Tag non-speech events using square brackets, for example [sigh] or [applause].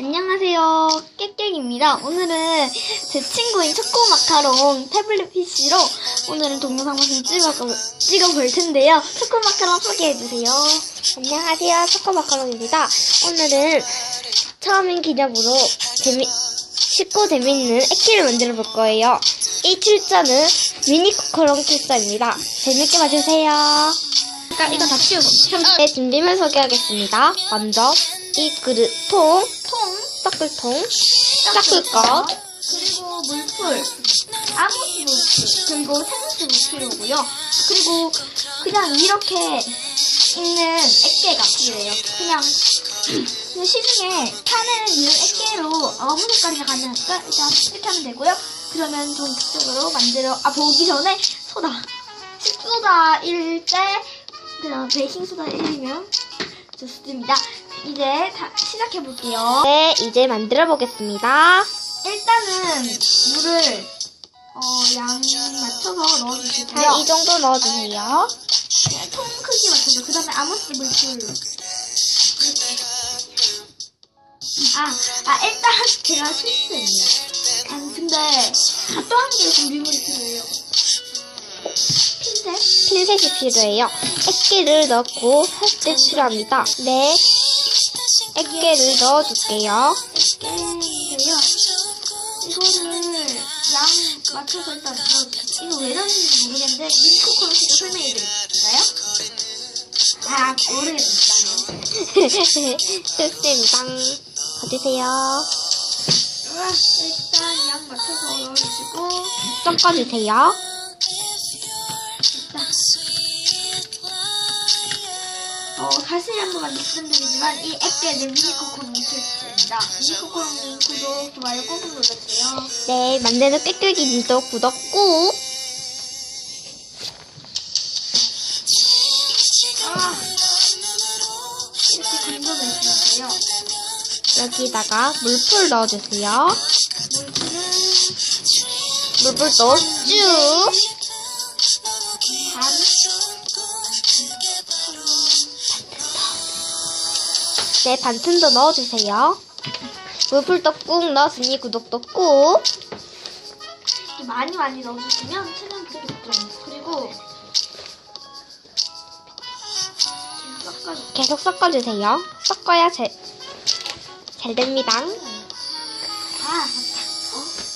안녕하세요. 깨깨입니다. 오늘은 제 친구인 초코 마카롱 태블릿 PC로 오늘은 동영상 방송 찍어볼, 찍어볼 텐데요. 초코 마카롱 소개해주세요. 안녕하세요. 초코 마카롱입니다. 오늘은 처음인 기념으로 재미, 쉽고 재밌는 액기를 만들어 볼 거예요. 이 출자는 미니 코코롱 출자입니다. 재밌게 봐주세요. 그러니까 이거 다 치우고. 네, 준비물 소개하겠습니다. 먼저 이 그릇, 통, 통, 섞을통, 섞을 것, 그리고 물풀, 아몬드 물풀, 그리고 생수 물풀이고요. 그리고 그냥 이렇게 있는 액계가 필요해요. 그냥 그 시중에 파는 이런 액계로 아무 색깔이나 가능하니까 일단 이렇게 하면 되고요. 그러면 본격적으로 만들어 아 보기 전에 소다, 식소다일 때 그다음 베이킹소다 1이면 좋습니다. 이제 다 시작해 볼게요. 네, 이제 만들어 보겠습니다. 일단은 물을 어, 양 맞춰서 넣어주시고요. 한 이 정도 넣어주세요. 네, 통 크기 맞춰서 그 다음에 아모스 물풀. 아, 아 일단 [laughs] 제가 실수했네요. 아니 근데 또한 개의 준비물이 필요해요. 핀셋? 핀셋이 필요해요. 액기를 넣고 살때 필요합니다. 네. 액기를 넣어줄게요. 깨인데요. 이거를 양 맞춰서 일단 넣어주세요. 이거 왜 넣는지 모르겠는데 미니코코로 제가 설명해 드릴까요? 아, 모르겠습니다. [laughs] 좋습니다. 봐주세요. 우와, 일단 양 맞춰서 넣어주시고 섞어주세요. 어, 다시 한번 말씀드리지만 이 액계는 미니코코롱 필수입니다. 미니코코롱님 구독, 좋아요 꾹꾹 눌러주세요. 네, 만드는 꾀꾀기 님도 구독 꾹! 아, 이렇게 건져내주세요. 여기다가 물풀 넣어주세요. 물풀 넣어 쭉! 반, 네, 이제 반찬도 넣어주세요. 물풀떡 꾹 넣었으니 구독도 꾹. 많이 많이 넣어주시면 챌린지도 그리고 계속 섞어주세요. 섞어야 제, 잘 됩니다. 아, 맞다. 어?